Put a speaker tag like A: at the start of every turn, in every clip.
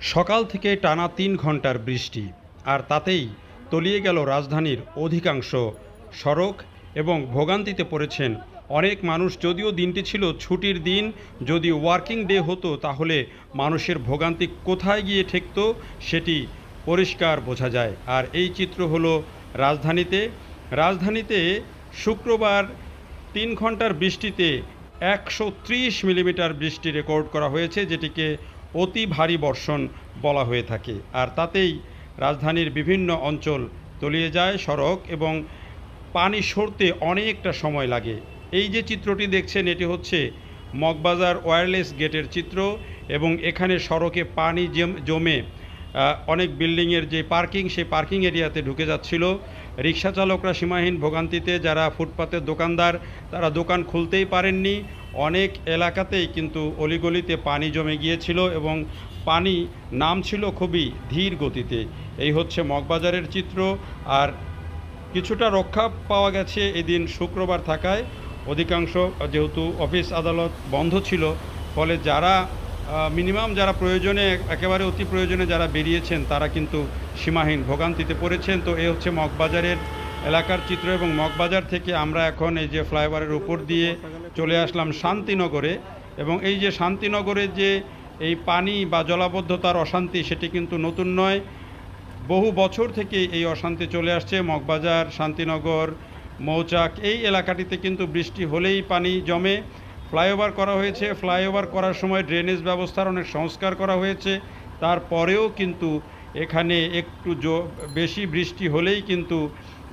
A: সকাল থেকে টানা তিন ঘণ্টার বৃষ্টি, আর তাতেই তলিয়ে গেল রাজধানীর অধিকাংশ সড়ক এবং ভোগান্তিতে পড়েছেন অনেক মানুষ। যদিও দিনটি ছিল ছুটির দিন, যদি ওয়ার্কিং ডে হতো তাহলে মানুষের ভোগান্তি কোথায় গিয়ে ঠেকত সেটি পরিষ্কার বোঝা যায়। আর এই চিত্র হলো রাজধানীতে। রাজধানীতে শুক্রবার তিন ঘণ্টার বৃষ্টিতে একশো ত্রিশ মিলিমিটার বৃষ্টি রেকর্ড করা হয়েছে, যেটিকে অতি ভারী বর্ষণ বলা হয়ে থাকে। আর তাতেই রাজধানীর বিভিন্ন অঞ্চল তলিয়ে যায় সড়ক এবং পানি সরতে অনেকটা সময় লাগে। এই যে চিত্রটি দেখছেন, এটি হচ্ছে মগবাজার ওয়্যারলেস গেটের চিত্র এবং এখানে সড়কে পানি জম- অনেক বিল্ডিংয়ের যে পার্কিং, সেই পার্কিং এরিয়াতে ঢুকে যাচ্ছিল। রিক্সা চালকরা সীমাহীন ভোগান্তিতে, যারা ফুটপাতের দোকানদার, তারা দোকান খুলতেই পারেননি। অনেক এলাকাতেই কিন্তু অলিগলিতে পানি জমে গিয়েছিল এবং পানি নামছিল খুবই ধীর গতিতে। এই হচ্ছে মগবাজারের চিত্র। আর কিছুটা রক্ষা পাওয়া গেছে এদিন শুক্রবার থাকায়। অধিকাংশ যেহেতু অফিস আদালত বন্ধ ছিল, ফলে যারা মিনিমাম যারা প্রয়োজনে, একেবারে অতি প্রয়োজনে যারা বেরিয়েছেন, তারা কিন্তু সীমাহীন ভোগান্তিতে পড়েছেন। তো এ হচ্ছে মগবাজারের এলাকার চিত্র এবং মগবাজার থেকে আমরা এখন এই যে ফ্লাইওভারের উপর দিয়ে চলে আসলাম শান্তিনগরে এবং এই যে শান্তিনগরের যে এই পানি বা জলাবদ্ধতার অশান্তি সেটি কিন্তু নতুন নয়। বহু বছর থেকে এই অশান্তি চলে আসছে। মগবাজার, শান্তিনগর, মৌচাক এই এলাকাটিতে কিন্তু বৃষ্টি হলেই পানি জমে। ফ্লাইওভার করা হয়েছে। ফ্লাইওভার করার সময় ড্রেনেজ ব্যবস্থার অনেক সংস্কার করা হয়েছে। তারপরেও কিন্তু এখানে একটু জো- বেশি বৃষ্টি হলেই কিন্তু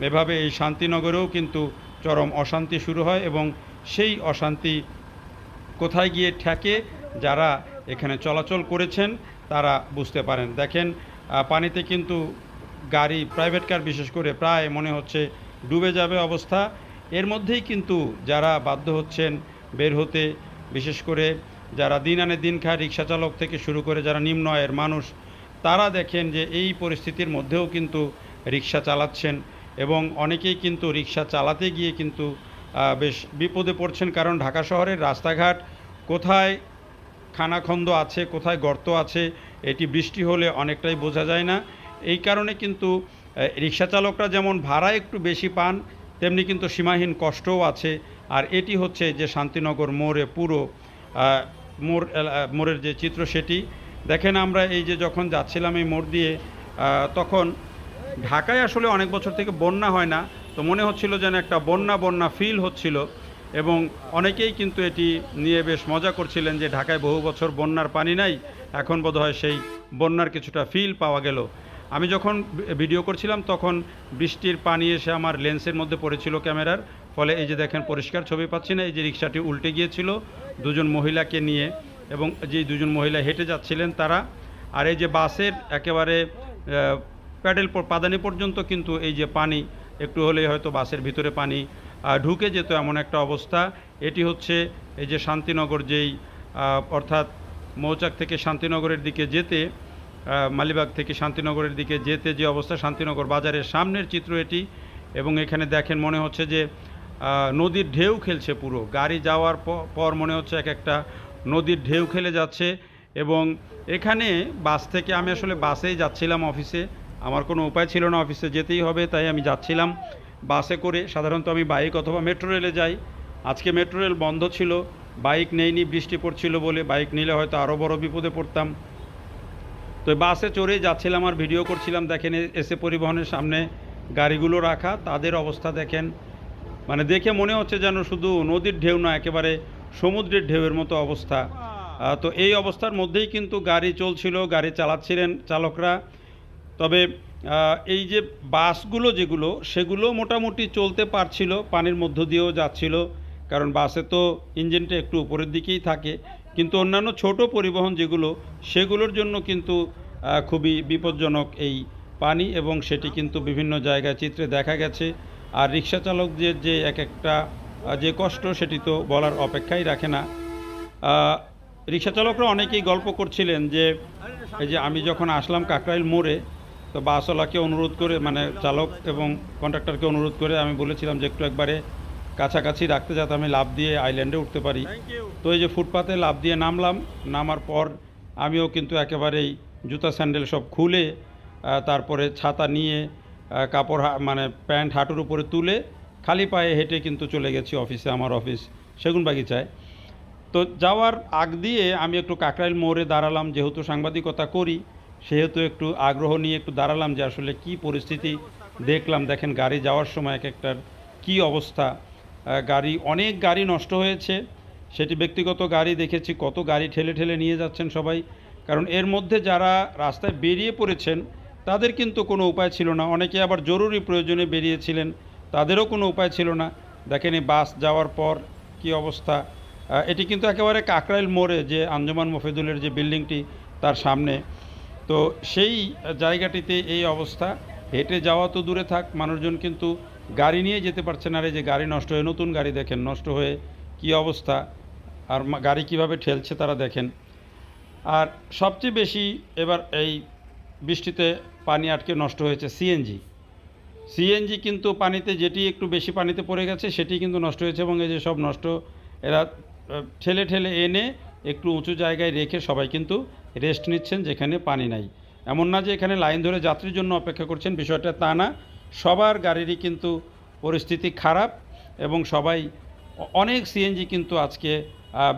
A: এভাবে এই শান্তিনগরেও কিন্তু চরম অশান্তি শুরু হয় এবং সেই অশান্তি কোথায় গিয়ে ঠেকে যারা এখানে চলাচল করেছেন তারা বুঝতে পারেন। দেখেন পানিতে কিন্তু গাড়ি প্রাইভেট কার বিশেষ করে প্রায় মনে হচ্ছে ডুবে যাবে অবস্থা। এর মধ্যেই কিন্তু যারা বাধ্য হচ্ছেন বের হতে, বিশেষ করে যারা দিন আনে দিন খায়, রিক্সা চালক থেকে শুরু করে যারা নিম্ন আয়ের মানুষ, তারা দেখেন যে এই পরিস্থিতির মধ্যেও কিন্তু রিক্সা চালাচ্ছেন এবং অনেকেই কিন্তু রিক্সা চালাতে গিয়ে কিন্তু বেশ বিপদে পড়ছেন। কারণ ঢাকা শহরের রাস্তাঘাট কোথায় খানাখন্দ আছে, কোথায় গর্ত আছে, এটি বৃষ্টি হলে অনেকটাই বোঝা যায় না। এই কারণে কিন্তু রিক্সা চালকরা যেমন ভাড়া একটু বেশি পান, তেমনি কিন্তু সীমাহীন কষ্টও আছে। আর এটি হচ্ছে যে শান্তিনগর মোড়ে পুরো মোড় মোড়ের যে চিত্র সেটি। দেখেন আমরা এই যে যখন যাচ্ছিলাম এই মোড় দিয়ে তখন ঢাকায় আসলে অনেক বছর থেকে বন্যা হয় না, তো মনে হচ্ছিল যেন একটা বন্যা বন্যা ফিল হচ্ছিল এবং অনেকেই কিন্তু এটি নিয়ে বেশ মজা করছিলেন যে ঢাকায় বহু বছর বন্যার পানি নাই, এখন বোধহয় সেই বন্যার কিছুটা ফিল পাওয়া গেল। আমি যখন ভিডিও করছিলাম, তখন বৃষ্টির পানি এসে আমার লেন্সের মধ্যে পড়েছিল ক্যামেরার। ফলে এই যে দেখেন, পরিষ্কার ছবি পাচ্ছি না, এই যে রিক্সাটি উল্টে গিয়েছিল দুজন মহিলাকে নিয়ে এবং যে দুজন মহিলা হেঁটে যাচ্ছিলেন তারা। আর এই যে বাসের একেবারে প্যাডেল পাদানি পর্যন্ত কিন্তু এই যে পানি, একটু হলেই হয়তো বাসের ভিতরে পানি ঢুকে যেত এমন একটা অবস্থা। এটি হচ্ছে এই যে শান্তিনগর যেই অর্থাৎ মৌচাক থেকে শান্তিনগরের দিকে যেতে মালিবাগ থেকে শান্তিনগরের দিকে যেতে যে অবস্থা, শান্তিনগর বাজারের সামনের চিত্র এটি এবং এখানে দেখেন মনে হচ্ছে যে নদীর ঢেউ খেলছে পুরো। গাড়ি যাওয়ার পর মনে হচ্ছে এক একটা নদীর ঢেউ খেলে যাচ্ছে এবং এখানে বাস থেকে আমি আসলে বাসেই যাচ্ছিলাম অফিসে। আমার কোনো উপায় ছিল না অফিসে যেতেই হবে, তাই আমি যাচ্ছিলাম বাসে করে। সাধারণত আমি বাইক অথবা মেট্রো রেলে যাই। আজকে মেট্রো রেল বন্ধ ছিল, বাইক নেইনি, বৃষ্টি পড়ছিল বলে। বাইক নিলে হয়তো আরও বড় বিপদে পড়তাম। তো বাসে চড়েই যাচ্ছিলাম আর ভিডিও করছিলাম। দেখেন এসে পরিবহনের সামনে গাড়িগুলো রাখা, তাদের অবস্থা দেখেন। মানে দেখে মনে হচ্ছে যেন শুধু নদীর ঢেউ না, একেবারে সমুদ্রের ঢেউয়ের মতো অবস্থা। তো এই অবস্থার মধ্যেই কিন্তু গাড়ি চলছিল, গাড়ি চালাচ্ছিলেন চালকরা। তবে এই যে বাসগুলো যেগুলো, সেগুলো মোটামুটি চলতে পারছিল, পানির মধ্য দিয়েও যাচ্ছিল। কারণ বাসে তো ইঞ্জিনটা একটু উপরের দিকেই থাকে। কিন্তু অন্যান্য ছোট পরিবহন যেগুলো, সেগুলোর জন্য কিন্তু খুবই বিপজ্জনক এই পানি এবং সেটি কিন্তু বিভিন্ন জায়গায় চিত্রে দেখা গেছে। আর রিক্সা চালকদের যে এক একটা যে কষ্ট সেটি তো বলার অপেক্ষাই রাখে না। রিক্সা চালকরা অনেকেই গল্প করছিলেন যে, এই যে আমি যখন আসলাম কাকরাইল মোড়ে, তো বাসওয়ালাকে অনুরোধ করে মানে চালক এবং কন্ট্রাক্টরকে অনুরোধ করে আমি বলেছিলাম যে, একটু একবারে কাছাকাছি রাখতে যাতে আমি লাভ দিয়ে আইল্যান্ডে উঠতে পারি। তো এই যে ফুটপাতে লাভ দিয়ে নামলাম, নামার পর আমিও কিন্তু একেবারেই জুতা স্যান্ডেল সব খুলে তারপরে ছাতা নিয়ে কাপড় মানে প্যান্ট হাঁটুর উপরে তুলে খালি পায়ে হেঁটে কিন্তু চলে গেছি অফিসে, আমার অফিস সেগুন বাগিচায় তো যাওয়ার আগ দিয়ে আমি একটু কাকরাইল মোড়ে দাঁড়ালাম, যেহেতু সাংবাদিকতা করি, সেহেতু একটু আগ্রহ নিয়ে একটু দাঁড়ালাম যে আসলে কি পরিস্থিতি দেখলাম। দেখেন গাড়ি যাওয়ার সময় এক একটার কী অবস্থা। গাড়ি, অনেক গাড়ি নষ্ট হয়েছে। সেটি ব্যক্তিগত গাড়ি দেখেছি, কত গাড়ি ঠেলে ঠেলে নিয়ে যাচ্ছেন সবাই। কারণ এর মধ্যে যারা রাস্তায় বেরিয়ে পড়েছেন, তাদের কিন্তু কোনো উপায় ছিল না। অনেকে আবার জরুরি প্রয়োজনে বেরিয়েছিলেন, তাদেরও কোনো উপায় ছিল না। দেখেন এই বাস যাওয়ার পর কি অবস্থা। এটি কিন্তু একেবারে কাকরাইল মোড়ে যে আঞ্জুমান মফিদুলের যে বিল্ডিংটি তার সামনে। তো সেই জায়গাটিতে এই অবস্থা। হেঁটে যাওয়া তো দূরে থাক, মানুষজন কিন্তু গাড়ি নিয়ে যেতে পারছে না রে, যে গাড়ি নষ্ট হয়ে, নতুন গাড়ি দেখেন, নষ্ট হয়ে কি অবস্থা। আর গাড়ি কীভাবে ঠেলছে তারা দেখেন। আর সবচেয়ে বেশি এবার এই বৃষ্টিতে পানি আটকে নষ্ট হয়েছে সিএনজি। সিএনজি কিন্তু পানিতে যেটি একটু বেশি পানিতে পড়ে গেছে, সেটি কিন্তু নষ্ট হয়েছে এবং এই যে সব নষ্ট, এরা ঠেলে ঠেলে এনে একটু উঁচু জায়গায় রেখে সবাই কিন্তু রেস্ট নিচ্ছেন যেখানে পানি নাই। এমন না যে এখানে লাইন ধরে যাত্রীর জন্য অপেক্ষা করছেন, বিষয়টা তা না। সবার গাড়িরই কিন্তু পরিস্থিতি খারাপ এবং সবাই অনেক সিএনজি কিন্তু আজকে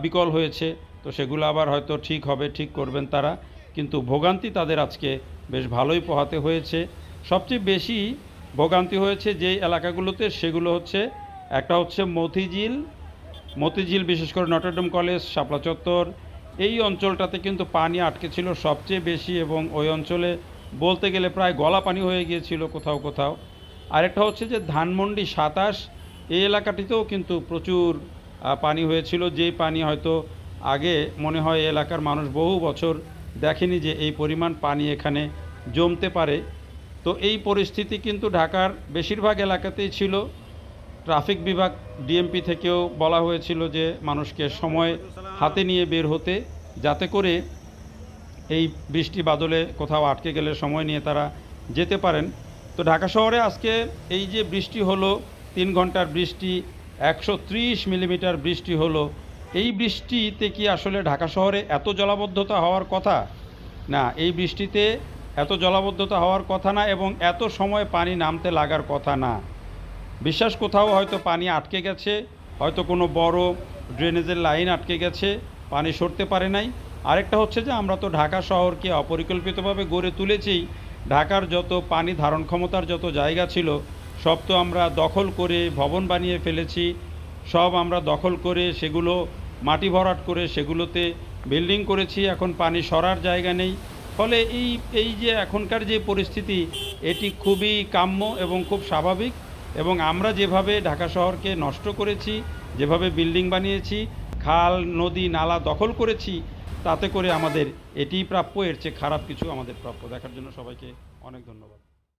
A: বিকল হয়েছে। তো সেগুলো আবার হয়তো ঠিক হবে, ঠিক করবেন তারা। কিন্তু ভোগান্তি তাদের আজকে বেশ ভালোই পোহাতে হয়েছে। সবচেয়ে বেশি ভোগান্তি হয়েছে যে এলাকাগুলোতে সেগুলো হচ্ছে, একটা হচ্ছে মতিঝিল। মতিঝিল বিশেষ করে নটরডম কলেজ, শাপলা চত্বর। এই অঞ্চলটাতে কিন্তু পানি আটকে ছিল সবচেয়ে বেশি এবং ওই অঞ্চলে বলতে গেলে প্রায় গলা পানি হয়ে গিয়েছিল কোথাও কোথাও। আরেকটা হচ্ছে যে ধানমন্ডি সাতাশ, এই এলাকাটিতেও কিন্তু প্রচুর পানি হয়েছিল যেই পানি হয়তো আগে মনে হয় এলাকার মানুষ বহু বছর দেখেনি যে এই পরিমাণ পানি এখানে জমতে পারে। তো এই পরিস্থিতি কিন্তু ঢাকার বেশিরভাগ এলাকাতেই ছিল। ট্রাফিক বিভাগ, ডিএমপি থেকেও বলা হয়েছিল যে মানুষকে সময় হাতে নিয়ে বের হতে, যাতে করে এই বৃষ্টি বাদলে কোথাও আটকে গেলে সময় নিয়ে তারা যেতে পারেন। তো ঢাকা শহরে আজকে এই যে বৃষ্টি হলো, তিন ঘণ্টার বৃষ্টি একশো ত্রিশ মিলিমিটার বৃষ্টি হলো। এই বৃষ্টিতে কি আসলে ঢাকা শহরে এত জলাবদ্ধতা হওয়ার কথা? না, এই বৃষ্টিতে এত জলাবদ্ধতা হওয়ার কথা না এবং এত সময় পানি নামতে লাগার কথা না। বিশ্বাস কোথাও হয়তো পানি আটকে গেছে, হয়তো কোনো বড় ড্রেনেজের লাইন আটকে গেছে, পানি সরতে পারে নাই। আরেকটা হচ্ছে যে আমরা তো ঢাকা শহরকে অপরিকল্পিতভাবে গড়ে তুলেছি। ঢাকার যত পানি ধারণ ক্ষমতার যত জায়গা ছিল সব তো আমরা দখল করে ভবন বানিয়ে ফেলেছি। সব আমরা দখল করে সেগুলো মাটি ভরাট করে সেগুলোতে বিল্ডিং করেছি, এখন পানি সরার জায়গা নেই। ফলে এই এই যে এখনকার যে পরিস্থিতি, এটি খুবই কাম্য এবং খুব স্বাভাবিক এবং আমরা যেভাবে ঢাকা শহরকে নষ্ট করেছি, যেভাবে বিল্ডিং বানিয়েছি, খাল, নদী, নালা দখল করেছি, তাতে করে আমাদের এটিই প্রাপ্য, এর চেয়ে খারাপ কিছু আমাদের প্রাপ্য। দেখার জন্য সবাইকে অনেক ধন্যবাদ।